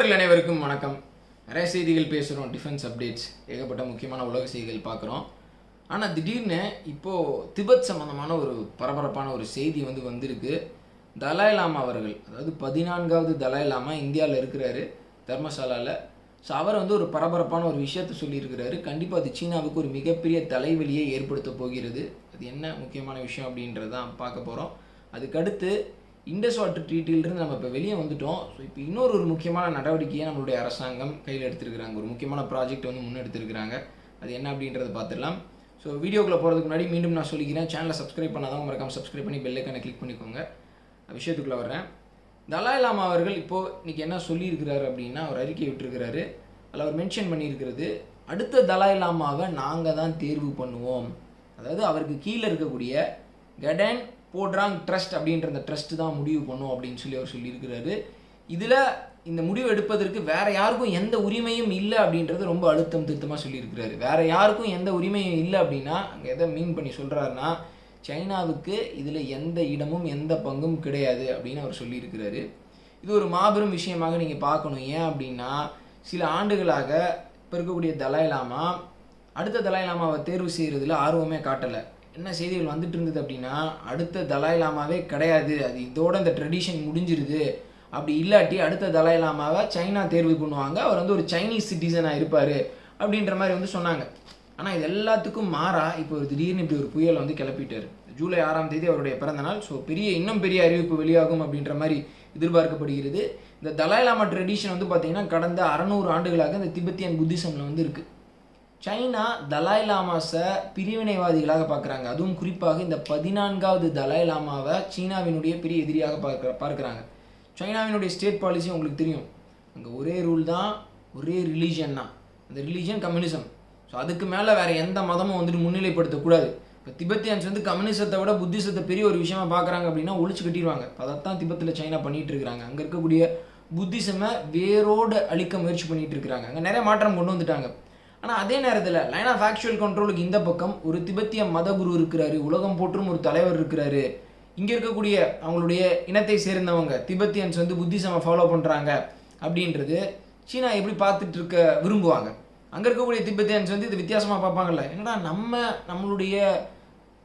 நண்பர்கள் அனைவருக்கும் வணக்கம். நிறைய செய்திகள் பேசுகிறோம் டிஃபென்ஸ் அப்டேட்ஸ் ஏகப்பட்ட முக்கியமான உலக செய்திகள் பார்க்குறோம். ஆனால் திடீர்னு இப்போது திபெத் சம்மந்தமான ஒரு பரபரப்பான ஒரு செய்தி வந்து வந்திருக்கு. தலாய் லாமா அவர்கள் அதாவது பதினான்காவது தலாய் லாமா இந்தியாவில் இருக்கிறாரு தர்மசாலாவில் ஸோ அவர் வந்து ஒரு பரபரப்பான ஒரு விஷயத்தை சொல்லியிருக்கிறாரு. கண்டிப்பாக அது சீனாவுக்கு ஒரு மிகப்பெரிய தலைவலியை ஏற்படுத்த போகிறது. அது என்ன முக்கியமான விஷயம் அப்படின்றது தான் பார்க்க போகிறோம் அதுக்கடுத்து இண்டஸ் வாட்டர் ட்ரீட்டிலிருந்து நம்ம இப்போ வெளியே வந்துட்டோம். ஸோ இப்போ இன்னொரு ஒரு முக்கியமான நடவடிக்கையை நம்மளுடைய அரசாங்கம் கையில் எடுத்திருக்கிறாங்க. ஒரு முக்கியமான ப்ராஜெக்ட் வந்து முன்னெடுத்திருக்கிறாங்க. அது என்ன அப்படின்றத பார்த்துடலாம். ஸோ வீடியோக்குள்ளே போகிறதுக்கு முன்னாடி மீண்டும் நான் சொல்லிக்கிறேன். சேனலை சப்ஸ்கிரைப் பண்ணாதான் மறக்காமல் சப்ஸ்கிரைப் பண்ணி பெல்லைக்கான கிளிக் பண்ணிக்கோங்க. விஷயத்துக்குள்ளே வர்றேன். தலாய் லாமா அவர்கள் இப்போது இன்றைக்கி என்ன சொல்லியிருக்கிறாரு அப்படின்னா அவர் அறிக்கை விட்டுருக்கிறாரு. அதில் அவர் மென்ஷன் பண்ணியிருக்கிறது அடுத்த தலாய் லாமாவை நாங்கள் தான் தேர்வு பண்ணுவோம். அதாவது அவருக்கு கீழே இருக்கக்கூடிய கடன் போடுறாங்க ட்ரஸ்ட் அப்படின்ற அந்த ட்ரஸ்ட் தான் முடிவு பண்ணும் அப்படின்னு சொல்லி அவர் சொல்லியிருக்கிறாரு. இதில் இந்த முடிவு எடுப்பதற்கு வேற யாருக்கும் எந்த உரிமையும் இல்லை அப்படின்றது ரொம்ப அழுத்தம் திருத்தமாக சொல்லியிருக்கிறாரு. வேற யாருக்கும் எந்த உரிமையும் இல்லை அப்படின்னா அங்கே எதை மீன் பண்ணி சொல்கிறாருன்னா சைனாவுக்கு இதில் எந்த இடமும் எந்த பங்கும் கிடையாது அப்படின்னு அவர் சொல்லியிருக்கிறாரு. இது ஒரு மாபெரும் விஷயமாக நீங்கள் பார்க்கணும். ஏன் அப்படின்னா சில ஆண்டுகளாக இப்போ இருக்கக்கூடிய தலாய் லாமா அடுத்த தலாய் லாமாவை தேர்வு செய்கிறதுல ஆர்வமே காட்டலை. என்ன செய்திகள் வந்துட்டு இருந்தது அப்படின்னா அடுத்த தலாய் லாமாவே கிடையாது. அது இதோட இந்த ட்ரெடிஷன் முடிஞ்சிருது. அப்படி இல்லாட்டி அடுத்த தலாய் லாமாவை சைனா தேர்வு பண்ணுவாங்க. அவர் வந்து ஒரு சைனீஸ் சிட்டிசனாக இருப்பார் அப்படின்ற மாதிரி வந்து சொன்னாங்க. ஆனால் இது எல்லாத்துக்கும் மாறா இப்போ ஒரு திடீர்னு இப்படி ஒரு புயல் வந்து கிளப்பிட்டார். ஜூலை ஆறாம் தேதி அவருடைய பிறந்த நாள். ஸோ பெரிய இன்னும் பெரிய அறிவிப்பு வெளியாகும் அப்படின்ற மாதிரி எதிர்பார்க்கப்படுகிறது. இந்த தலாய் லாமா ட்ரெடிஷன் வந்து பார்த்திங்கன்னா கடந்த அறநூறு ஆண்டுகளாக இந்த திபெத்தியன் புத்திசமில் வந்து இருக்குது சைனா தலாய் லாமாஸை பிரிவினைவாதிகளாக பார்க்குறாங்க. அதுவும் குறிப்பாக இந்த பதினான்காவது தலாய் லாமாவை சீனாவினுடைய பெரிய எதிரியாக பார்க்க பார்க்குறாங்க. சைனாவினுடைய ஸ்டேட் பாலிசி உங்களுக்கு தெரியும். அங்கே ஒரே ரூல் தான் ஒரே ரிலீஜன் தான். அந்த ரிலீஜன் கம்யூனிசம் ஸோ அதுக்கு மேலே வேறு எந்த மதமும் வந்துட்டு முன்னிலைப்படுத்தக்கூடாது. இப்போ திபெத்தியன்ஸ் வந்து கம்யூனிசத்தை விட புத்திசத்தை பெரிய ஒரு விஷயமா பார்க்குறாங்க அப்படின்னா ஒழிச்சு கட்டிடுவாங்க. அதை அதைத்தான் திபெத்தில் சைனா பண்ணிகிட்டு இருக்கிறாங்க. அங்கே இருக்கக்கூடிய புத்திசமை வேரோடு அழிக்க முயற்சி பண்ணிகிட்டு இருக்கிறாங்க. அங்கே நிறைய மாற்றம் கொண்டு வந்துட்டாங்க. ஆனால் அதே நேரத்தில் லைன் ஆஃப் ஆக்சுவல் கண்ட்ரோலுக்கு இந்த பக்கம் ஒரு திபெத்திய மதகுரு இருக்கிறாரு உலகம் போற்றும் ஒரு தலைவர் இருக்கிறாரு. இங்கே இருக்கக்கூடிய அவங்களுடைய இனத்தை சேர்ந்தவங்க திபெத்தியன்ஸ் வந்து புத்திசமை ஃபாலோ பண்ணுறாங்க அப்படின்றது சீனா எப்படி பார்த்துட்டு இருக்க விரும்புவாங்க? அங்கே இருக்கக்கூடிய திபெத்தியன்ஸ் வந்து இது வித்தியாசமாக பார்ப்பாங்கல்ல. என்னடா நம்ம நம்மளுடைய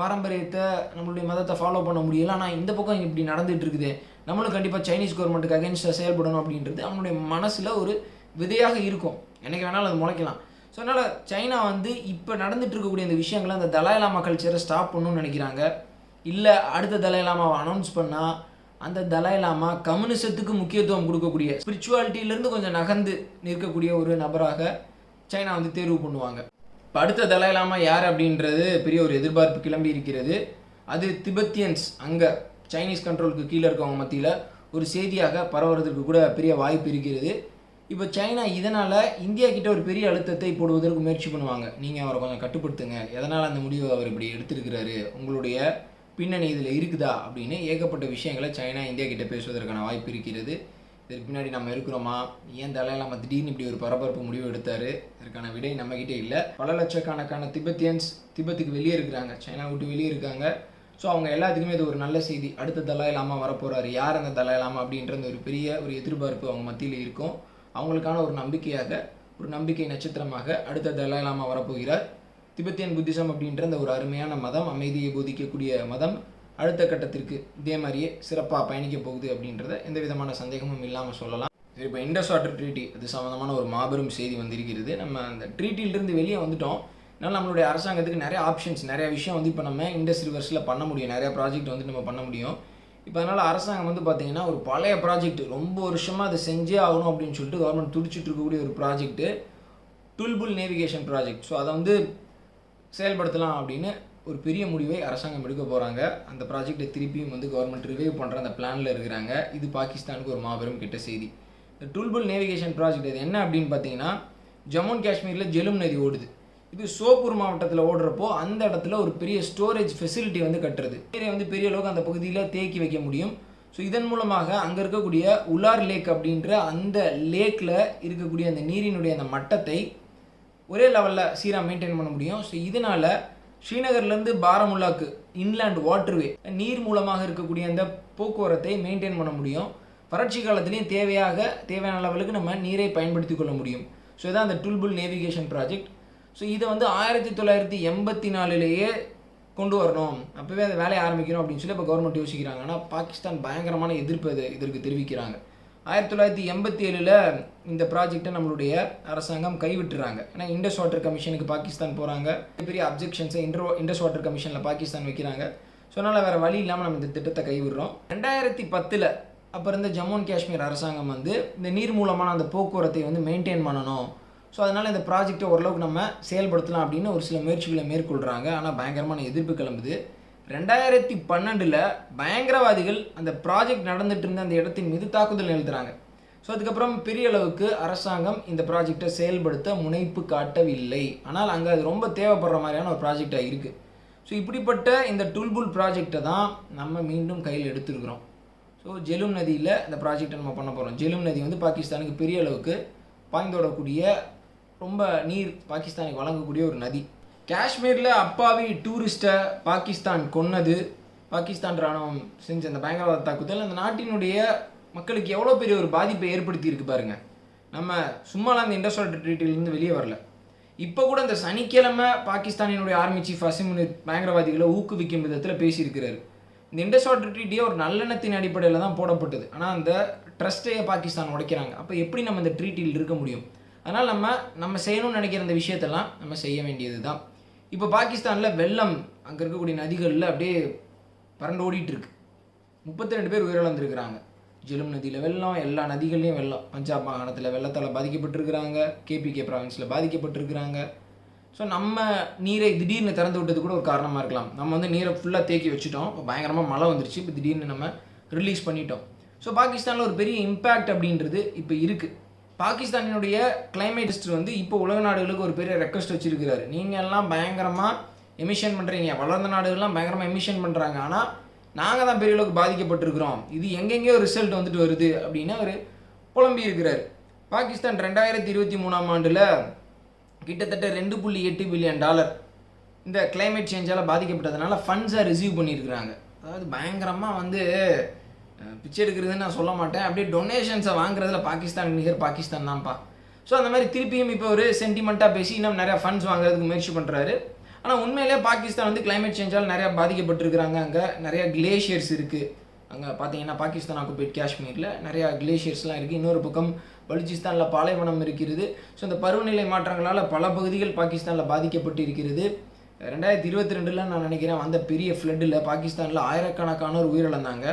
பாரம்பரியத்தை நம்மளுடைய மதத்தை ஃபாலோ பண்ண முடியல. ஆனால் இந்த பக்கம் இப்படி நடந்துட்டு இருக்குது. நம்மளும் கண்டிப்பாக சைனீஸ் கவர்மெண்ட்டுக்கு அகேன்ஸ்டாக செயல்படணும் அப்படின்றது அவனுடைய மனசில் ஒரு விதையாக இருக்கும். என்னைக்கு வேணாலும் அது முளைக்கலாம். ஸோ அதனால் சைனா வந்து இப்போ நடந்துட்டு இருக்கக்கூடிய இந்த விஷயங்களை அந்த தலாய் லாமா கல்ச்சரை ஸ்டாப் பண்ணணும்னு நினைக்கிறாங்க. இல்லை அடுத்த தலாய் லாமாவை அனௌன்ஸ் பண்ணால் அந்த தலாய் லாமா கம்யூனிசத்துக்கு முக்கியத்துவம் கொடுக்கக்கூடிய ஸ்பிரிச்சுவாலிட்டியிலேருந்து கொஞ்சம் நகர்ந்து நிற்கக்கூடிய ஒரு நபராக சைனா வந்து தேர்வு பண்ணுவாங்க. இப்போ அடுத்த தலாய் லாமா யார் அப்படின்றது பெரிய ஒரு எதிர்பார்ப்பு கிளம்பி இருக்கிறது. அது திபெத்தியன்ஸ் அங்கே சைனீஸ் கண்ட்ரோலுக்கு கீழே இருக்கவங்க மத்தியில் ஒரு செய்தியாக பரவுறதுக்கு கூட பெரிய வாய்ப்பு இருக்கிறது. இப்போ சைனா இதனால் இந்தியா கிட்ட ஒரு பெரிய அழுத்தத்தை போடுவதற்கு முயற்சி பண்ணுவாங்க. நீங்கள் அவரை கொஞ்சம் கட்டுப்படுத்துங்க. எதனால் அந்த முடிவை அவர் இப்படி எடுத்திருக்கிறாரு? உங்களுடைய பின்னணி இதில் இருக்குதா? அப்படின்னு ஏகப்பட்ட விஷயங்களை சைனா இந்தியா கிட்ட பேசுவதற்கான வாய்ப்பு இருக்கிறது. இதற்கு பின்னாடி நம்ம இருக்கிறோமா? ஏன் தலையில் நம்ம திடீர்னு இப்படி ஒரு பரபரப்பு முடிவு எடுத்தார்? இதற்கான விடை நம்மக்கிட்ட இல்லை. பல லட்சக்கணக்கான திபெத்தியன்ஸ் திபெத்துக்கு வெளியே இருக்கிறாங்க. சைனா விட்டு வெளியே இருக்காங்க. ஸோ அவங்க எல்லாத்துக்குமே இது ஒரு நல்ல செய்தி. அடுத்த தலாய் லாமா வரப்போகிறாரு யார் அந்த தலாய் லாமா அப்படின்ற ஒரு பெரிய ஒரு எதிர்பார்ப்பு அவங்க மத்தியில் இருக்கும். அவங்களுக்கான ஒரு நம்பிக்கையாக ஒரு நம்பிக்கை நட்சத்திரமாக அடுத்த தலாய்லாமா வரப்போகிறார். திபெத்தியன் புத்திசம் அப்படின்ற அந்த ஒரு அருமையான மதம் அமைதியை போதிக்கக்கூடிய மதம். அடுத்த கட்டத்திற்கு இதே மாதிரியே சிறப்பாக பயணிக்க போகுது அப்படின்றத எந்த விதமான சந்தேகமும் இல்லாமல் சொல்லலாம். சரி இப்போ இண்டஸ் வாட்டர் ட்ரீட்டி அது சம்மந்தமான ஒரு மாபெரும் செய்தி வந்திருக்கிறது. நம்ம அந்த ட்ரீட்டிலிருந்து வெளியே வந்துட்டோம். அதனால் நம்மளுடைய அரசாங்கத்துக்கு நிறைய ஆப்ஷன்ஸ் நிறைய விஷயம் வந்து இப்போ நம்ம இண்டஸ் ரிவர்ஸில் பண்ண முடியும். நிறைய ப்ராஜெக்ட் வந்து நம்ம பண்ண முடியும். இப்போ அதனால் அரசாங்கம் வந்து பார்த்திங்கன்னா ஒரு பழைய ப்ராஜெக்ட் ரொம்ப வருஷமாக அதை செஞ்சே ஆகணும் அப்படின்னு சொல்லிட்டு கவர்மெண்ட் துடிச்சிட்டு இருக்கக்கூடிய ஒரு ப்ராஜெக்ட்டு டுல்புல் நேவிகேஷன் ப்ராஜெக்ட் ஸோ அதை வந்து செயல்படுத்தலாம் அப்படின்னு ஒரு பெரிய முடிவை அரசாங்கம் எடுக்க போகிறாங்க அந்த ப்ராஜெக்டை திருப்பியும் வந்து கவர்மெண்ட் ரிவைவ் பண்ணுற அந்த பிளானில் இருக்கிறாங்க. இது பாகிஸ்தானுக்கு ஒரு மாபெரும் கெட்ட செய்தி. இந்த டுல்புல் நேவிகேஷன் ப்ராஜெக்ட் இது என்ன அப்படின்னு பார்த்தீங்கன்னா ஜம்மு அண்ட் காஷ்மீரில் ஜெலும் நதி ஓடுது. இது சோப்பூர் மாவட்டத்தில் ஓடுறப்போ அந்த இடத்துல ஒரு பெரிய ஸ்டோரேஜ் ஃபெசிலிட்டி வந்து கட்டுறது. நீரை வந்து பெரிய அளவுக்கு அந்த பகுதியில் தேக்கி வைக்க முடியும். ஸோ இதன் மூலமாக அங்கே இருக்கக்கூடிய உலார் லேக் அப்படின்ற அந்த லேக்கில் இருக்கக்கூடிய அந்த நீரினுடைய அந்த மட்டத்தை ஒரே லெவலில் சீராக மெயின்டைன் பண்ண முடியும். ஸோ இதனால் ஸ்ரீநகர்லேருந்து பாரமுல்லாக்கு இன்லேண்ட் வாட்டர்வே நீர் மூலமாக இருக்கக்கூடிய அந்த போக்குவரத்தை மெயின்டைன் பண்ண முடியும். வறட்சி காலத்துலேயும் தேவையாக தேவையான லெவலுக்கு நம்ம நீரை பயன்படுத்தி கொள்ள முடியும். ஸோ இதான் அந்த டுல்புல் நேவிகேஷன் ப்ராஜெக்ட் ஸோ இதை வந்து ஆயிரத்தி தொள்ளாயிரத்தி எண்பத்தி நாலுலேயே கொண்டு வரணும். அப்போவே அந்த வேலையை ஆரம்பிக்கணும் அப்படின்னு சொல்லி இப்போ கவர்மெண்ட் யோசிக்கிறாங்க. ஆனால் பாகிஸ்தான் பயங்கரமான எதிர்ப்பு இது இதற்கு தெரிவிக்கிறாங்க. ஆயிரத்தி தொள்ளாயிரத்தி எண்பத்தி ஏழில் இந்த ப்ராஜெக்டை நம்மளுடைய அரசாங்கம் கைவிட்டுறாங்க. ஏன்னா இண்டஸ் வாட்டர் கமிஷனுக்கு பாகிஸ்தான் போகிறாங்க பெரிய அப்ஜெக்ஷன்ஸை இன்டர் இண்டஸ் வாட்டர் கமிஷனில் பாகிஸ்தான் வைக்கிறாங்க. ஸோ அதனால் வேறு வழி இல்லாமல் நம்ம இந்த திட்டத்தை கைவிடுறோம். ரெண்டாயிரத்தி பத்தில் அப்போ இருந்த ஜம்மு அண்ட் காஷ்மீர் அரசாங்கம் வந்து இந்த நீர் மூலமான அந்த போக்குவரத்தை வந்து மெயின்டைன் பண்ணணும். ஸோ அதனால் இந்த ப்ராஜெக்டை ஓரளவுக்கு நம்ம செயல்படுத்தலாம் அப்படின்னு ஒரு சில முயற்சிகளை மேற்கொள்கிறாங்க ஆனால் பயங்கரமான எதிர்ப்பு கிளம்புது. ரெண்டாயிரத்தி பன்னெண்டில் பயங்கரவாதிகள் அந்த ப்ராஜெக்ட் நடந்துட்டு இருந்த அந்த இடத்தின் மீது தாக்குதல் நிகழ்த்துறாங்க. ஸோ அதுக்கப்புறம் பெரிய அளவுக்கு அரசாங்கம் இந்த ப்ராஜெக்டை செயல்படுத்த முனைப்பு காட்டவில்லை. ஆனால் அங்கே அது ரொம்ப தேவைப்படுற மாதிரியான ஒரு ப்ராஜெக்டாக இருக்குது ஸோ இப்படிப்பட்ட இந்த டுல்புல் ப்ராஜெக்டை தான் நம்ம மீண்டும் கையில் எடுத்துருக்குறோம். ஸோ ஜெலும் நதியில் இந்த ப்ராஜெக்டை நம்ம பண்ண போகிறோம் ஜெலும் நதி வந்து பாகிஸ்தானுக்கு பெரிய அளவுக்கு பாய்ந்தோடக்கூடிய ரொம்ப நீர் பாகிஸ்தானுக்கு வழங்கக்கூடிய ஒரு நதி. காஷ்மீரில் அப்பாவி டூரிஸ்ட்டை பாகிஸ்தான் கொன்னது. பாகிஸ்தான் ராணுவம் செஞ்ச அந்த பயங்கரவாத தாக்குதல். அந்த நாட்டினுடைய மக்களுக்கு எவ்வளோ பெரிய ஒரு பாதிப்பை ஏற்படுத்தி இருக்கு நம்ம சும்மாலாம் அந்த இண்டஸ்ட்ரியல் ட்ரீட்டிலேருந்து வெளியே வரல. இப்போ கூட இந்த சனிக்கிழமை பாகிஸ்தானினுடைய ஆர்மி சீஃப் அசிம் பயங்கரவாதிகளை ஊக்குவிக்கும் விதத்தில் பேசியிருக்கிறாரு. இந்த இண்டஸ்ட்ரியல் ட்ரீட்டியே ஒரு நல்லெண்ணத்தின் அடிப்படையில் தான் போடப்பட்டது. ஆனால் அந்த ட்ரஸ்ட்டையே பாகிஸ்தான் உடைக்கிறாங்க. அப்போ எப்படி நம்ம இந்த ட்ரீட்டில் இருக்க முடியும்? அதனால் நம்ம நம்ம செய்யணும்னு நினைக்கிற இந்த விஷயத்தெல்லாம் நம்ம செய்ய வேண்டியது தான் இப்போ பாகிஸ்தானில் வெள்ளம் அங்கே இருக்கக்கூடிய நதிகளில் அப்படியே பரண்டு ஓடிட்டுருக்கு. முப்பத்தி ரெண்டு பேர் உயிரிழந்திருக்கிறாங்க. ஜெலும் நதியில் வெள்ளம் எல்லா நதிகள்லேயும் வெள்ளம். பஞ்சாப் மாகாணத்தில் வெள்ளத்தால் பாதிக்கப்பட்டிருக்கிறாங்க. கேபிகே ப்ராவின்ஸில் பாதிக்கப்பட்டிருக்கிறாங்க. ஸோ நம்ம நீரை திடீர்னு திறந்து விட்டது கூட ஒரு காரணமாக இருக்கலாம். நம்ம வந்து நீரை ஃபுல்லாக தேக்கி வச்சுட்டோம். இப்போ பயங்கரமாக மழை வந்துருச்சு. இப்போ திடீர்னு நம்ம ரிலீஸ் பண்ணிட்டோம். ஸோ பாகிஸ்தானில் ஒரு பெரிய இம்பேக்ட் அப்படின்றது இப்போ இருக்குது பாகிஸ்தானினுடைய கிளைமேட்டிஸ்ட் வந்து இப்போ உலக நாடுகளுக்கு ஒரு பெரிய ரெக்வஸ்ட் வச்சுருக்கிறாரு. நீங்கள் எல்லாம் பயங்கரமாக எமிஷன் பண்ணுறீங்க வளர்ந்த நாடுகள்லாம் பயங்கரமாக எமிஷன் பண்ணுறாங்க ஆனால் நாங்கள் தான் பெரிய அளவுக்கு பாதிக்கப்பட்டிருக்கிறோம். இது எங்கெங்கேயோ ரிசல்ட் வந்துட்டு வருது அப்படின்னு அவர் புலம்பி இருக்கிறார் பாகிஸ்தான் ரெண்டாயிரத்தி இருபத்தி மூணாம் ஆண்டில் கிட்டத்தட்ட ரெண்டு புள்ளி எட்டு பில்லியன் டாலர் இந்த கிளைமேட் சேஞ்சால் பாதிக்கப்பட்டதுனால ஃபண்ட்ஸை ரிசீவ் பண்ணியிருக்கிறாங்க. அதாவது பயங்கரமாக வந்து பிச்சை எடுக்கிறதுன்னு நான் சொல்ல மாட்டேன். அப்படியே டொனேஷன்ஸை வாங்குறதுல பாகிஸ்தான் நிகர் பாகிஸ்தான் தான்ப்பா. ஸோ அந்த மாதிரி திருப்பியும் இப்போ ஒரு சென்டிமெண்ட்டாக பேசி இன்னும் நிறையா ஃபண்ட்ஸ் வாங்குறதுக்கு முயற்சி பண்ணுறாரு ஆனால் உண்மையிலே பாகிஸ்தான் வந்து கிளைமேட் சேஞ்சால் நிறையா பாதிக்கப்பட்டிருக்கிறாங்க. அங்கே நிறையா கிளேஷியர்ஸ் இருக்குது அங்கே பார்த்தீங்கன்னா பாகிஸ்தான் ஆக்குபேட் காஷ்மீரில் நிறையா கிளேஷியர்ஸ்லாம் இருக்குது இன்னொரு பக்கம் பலுச்சிஸ்தானில் பாலைவனம் இருக்கிறது. ஸோ இந்த பருவநிலை மாற்றங்களால் பல பகுதிகள் பாகிஸ்தானில் பாதிக்கப்பட்டு இருக்கிறது ரெண்டாயிரத்தி இருபத்தி ரெண்டில் நான் நினைக்கிறேன் வந்த பெரிய ஃப்ளட்டில் பாகிஸ்தானில் ஆயிரக்கணக்கானோர் உயிரிழந்தாங்க.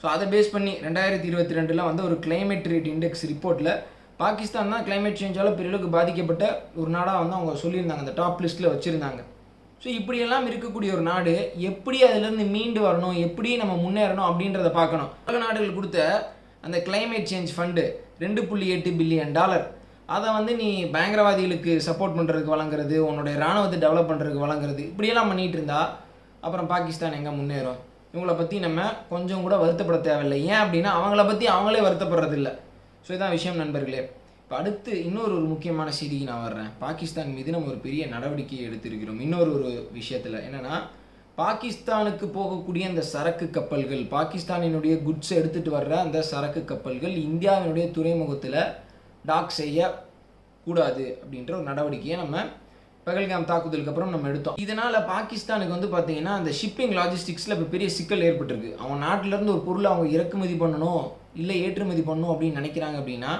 ஸோ அதை பேஸ் பண்ணி ரெண்டாயிரத்தி இருபத்தி ரெண்டில் வந்து ஒரு கிளைமேட் ரேட் இண்டெக்ஸ் ரிப்போர்ட்டில் பாகிஸ்தான் தான் கிளைமேட் சேஞ்சால் பெரியளவுக்கு பாதிக்கப்பட்ட ஒரு நாடாக வந்து அவங்க சொல்லியிருந்தாங்க. அந்த டாப் லிஸ்ட்டில் வச்சுருந்தாங்க. ஸோ இப்படியெல்லாம் இருக்கக்கூடிய ஒரு நாடு எப்படி அதுலேருந்து மீண்டு வரணும் எப்படி நம்ம முன்னேறணும் அப்படின்றத பார்க்கணும். உலக நாடுகள் கொடுத்த அந்த கிளைமேட் சேஞ்ச் ஃபண்டு ரெண்டு புள்ளி எட்டு பில்லியன் டாலர் அதை வந்து நீ பயங்கரவாதிகளுக்கு சப்போர்ட் பண்ணுறதுக்கு வழங்குறது உன்னுடைய இராணுவத்தை டெவலப் பண்ணுறதுக்கு வழங்குறது இப்படியெல்லாம் பண்ணிகிட்டு இருந்தா அப்புறம் பாகிஸ்தான் எங்கே முன்னேறும்? இவங்கள பற்றி நம்ம கொஞ்சம் கூட வருத்தப்பட தேவையில்லை. ஏன் அப்படின்னா அவங்கள பற்றி அவங்களே வருத்தப்படுறதில்ல. ஸோ இதான் விஷயம் நண்பர்களே. இப்போ அடுத்து இன்னொரு ஒரு முக்கியமான செய்திக்கு நான் வர்றேன். பாகிஸ்தான் மீது நம்ம ஒரு பெரிய நடவடிக்கை எடுத்திருக்கிறோம். இன்னொரு ஒரு விஷயத்தில் என்னென்னா பாகிஸ்தானுக்கு போகக்கூடிய அந்த சரக்கு கப்பல்கள் பாகிஸ்தானினுடைய குட்ஸ் எடுத்துகிட்டு வர்ற அந்த சரக்கு கப்பல்கள் இந்தியாவினுடைய துறைமுகத்தில் டாக் செய்ய கூடாது அப்படின்ற ஒரு நடவடிக்கையை நம்ம பகல்காம் தாக்குதலுக்கு அப்புறம் நம்ம எடுத்தோம். இதனால் பாகிஸ்தானுக்கு வந்து பார்த்தீங்கன்னா அந்த ஷிப்பிங் லாஜிஸ்டிக்ஸில் இப்போ பெரிய சிக்கல் ஏற்பட்டிருக்கு. அவன் நாட்டிலேருந்து ஒரு பொருளை அவங்க இறக்குமதி பண்ணணும் இல்லை ஏற்றுமதி பண்ணணும் அப்படின்னு நினைக்கிறாங்க அப்படின்னா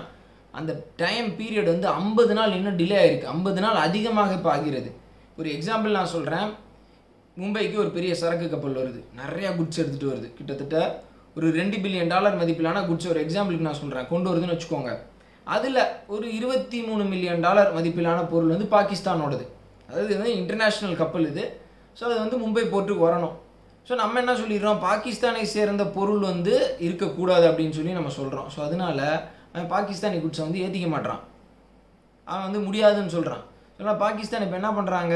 அந்த டைம் பீரியட் வந்து ஐம்பது நாள் இன்னும் டிலே ஆயிருக்கு. ஐம்பது நாள் அதிகமாக இப்போ ஆகிறது. ஒரு எக்ஸாம்பிள் நான் சொல்கிறேன் மும்பைக்கு ஒரு பெரிய சரக்கு கப்பல் வருது. நிறையா குட்ஸ் எடுத்துகிட்டு வருது. கிட்டத்தட்ட ஒரு ரெண்டு பில்லியன் டாலர் மதிப்பிலான குட்ஸ் ஒரு எக்ஸாம்பிளுக்கு நான் சொல்கிறேன் கொண்டு வருதுன்னு வச்சுக்கோங்க. அதில் ஒரு இருபத்தி மூணு மில்லியன் டாலர் மதிப்பிலான பொருள் வந்து பாகிஸ்தானோடது. அதாவது இது வந்து இன்டர்நேஷ்னல் கப்பல் இது. ஸோ அது வந்து மும்பை போர்ட்டுக்கு வரணும். ஸோ நம்ம என்ன சொல்லிடுறோம்? பாகிஸ்தானை சேர்ந்த பொருள் வந்து இருக்கக்கூடாது அப்படின்னு சொல்லி நம்ம சொல்கிறோம் ஸோ அதனால் அவன் பாகிஸ்தானி குட்ஸை வந்து ஏற்றிக்க மாட்றான். அவன் வந்து முடியாதுன்னு சொல்கிறான் சொன்னால் பாகிஸ்தான் இப்போ என்ன பண்ணுறாங்க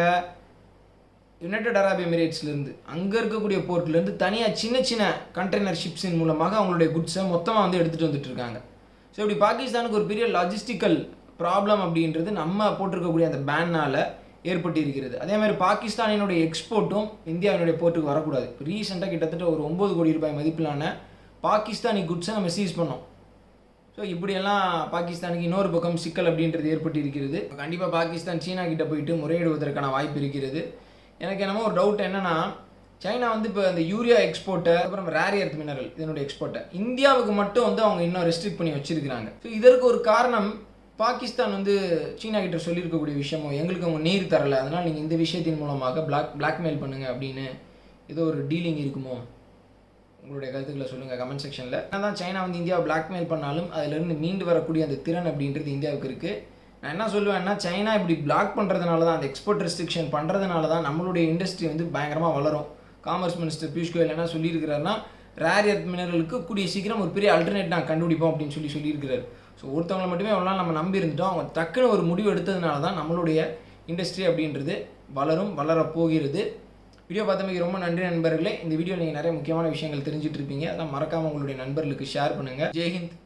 யுனைடெட் அரப் எமிரேட்ஸ்லேருந்து அங்கே இருக்கக்கூடிய போர்ட்லேருந்து தனியாக சின்ன சின்ன கண்டெய்னர் ஷிப்ஸின் மூலமாக அவங்களுடைய குட்ஸை மொத்தமாக வந்து எடுத்துகிட்டு வந்துட்டு இருக்காங்க. ஸோ இப்படி பாகிஸ்தானுக்கு ஒரு பெரிய லாஜிஸ்டிக்கல் ப்ராப்ளம் அப்படின்றது நம்ம போட்டிருக்கக்கூடிய அந்த பேனால் ஏற்பட்டு இருக்கிறது அதே மாதிரி பாகிஸ்தானினுடைய எக்ஸ்போர்ட்டும் இந்தியாவினுடைய போர்ட்டுக்கு வரக்கூடாது. ரீசெண்டாக கிட்டத்தட்ட ஒரு ஒம்பது கோடி ரூபாய் மதிப்பிலான பாகிஸ்தானி குட்ஸை நம்ம சீஸ் பண்ணோம். ஸோ இப்படியெல்லாம் பாகிஸ்தானுக்கு இன்னொரு பக்கம் சிக்கல் அப்படின்றது ஏற்பட்டு இருக்கிறது கண்டிப்பாக பாகிஸ்தான் சீனா கிட்ட போயிட்டு முறையிடுவதற்கான வாய்ப்பு இருக்கிறது. எனக்கு என்னமோ ஒரு டவுட் என்னென்னா சைனா வந்து இப்போ அந்த யூரியா எக்ஸ்போர்ட்டை அப்புறம் ரேர் எர்த் மினரல் இதனுடைய எக்ஸ்போர்ட்டை இந்தியாவுக்கு மட்டும் வந்து அவங்க இன்னும் ரெஸ்ட்ரிக்ட் பண்ணி வச்சிருக்கிறாங்க. ஸோ இதற்கு ஒரு காரணம் பாகிஸ்தான் வந்து சீனா கிட்ட சொல்லியிருக்கக்கூடிய விஷயமோ எங்களுக்கு அவங்க நீர் தரல அதனால் நீங்கள் இந்த விஷயத்தின் மூலமாக பிளாக் பிளாக்மெயில் பண்ணுங்க அப்படின்னு ஏதோ ஒரு டீலிங் இருக்குமோ? உங்களுடைய கருத்துக்களை சொல்லுங்கள் கமெண்ட் செக்ஷனில் என்ன தான் சைனா வந்து இந்தியாவை பிளாக்மெயில் பண்ணாலும் அதிலிருந்து மீண்டு வரக்கூடிய அந்த திறன் அப்படின்றது இந்தியாவுக்கு இருக்குது நான் என்ன சொல்லுவேன்னா சைனா இப்படி பிளாக் பண்ணுறதுனால தான் அந்த எக்ஸ்போர்ட் ரெஸ்ட்ரிக்ஷன் பண்ணுறதுனால தான் நம்மளுடைய இண்டஸ்ட்ரி வந்து பயங்கரமாக வளரும். காமர்ஸ் மினிஸ்டர் பியூஷ் கோயல் என்ன சொல்லியிருக்கிறாருன்னா ரேர் எர்த் மினரலுக்கு கூடிய சீக்கிரம் ஒரு பெரிய அல்டர்னேட் நான் கண்டுபிடிப்போம் அப்படின்னு சொல்லி சொல்லியிருக்கிறார். ஸோ ஒருத்தவங்களை மட்டுமே அவ்வளோ நம்ம நம்பி இருந்துட்டோம். அவங்க டக்குன்னு ஒரு முடிவு எடுத்ததுனால தான் நம்மளுடைய இண்டஸ்ட்ரி அப்படின்றது வளரும் வளரப்போகிறது. வீடியோ பார்த்தமைக்கு ரொம்ப நன்றி நண்பர்களே. இந்த வீடியோ நீங்கள் நிறைய முக்கியமான விஷயங்கள் தெரிஞ்சுட்டு இருப்பீங்க அதான் மறக்காமல் உங்களுடைய நண்பர்களுக்கு ஷேர் பண்ணுங்கள் ஜெய்ஹிந்த்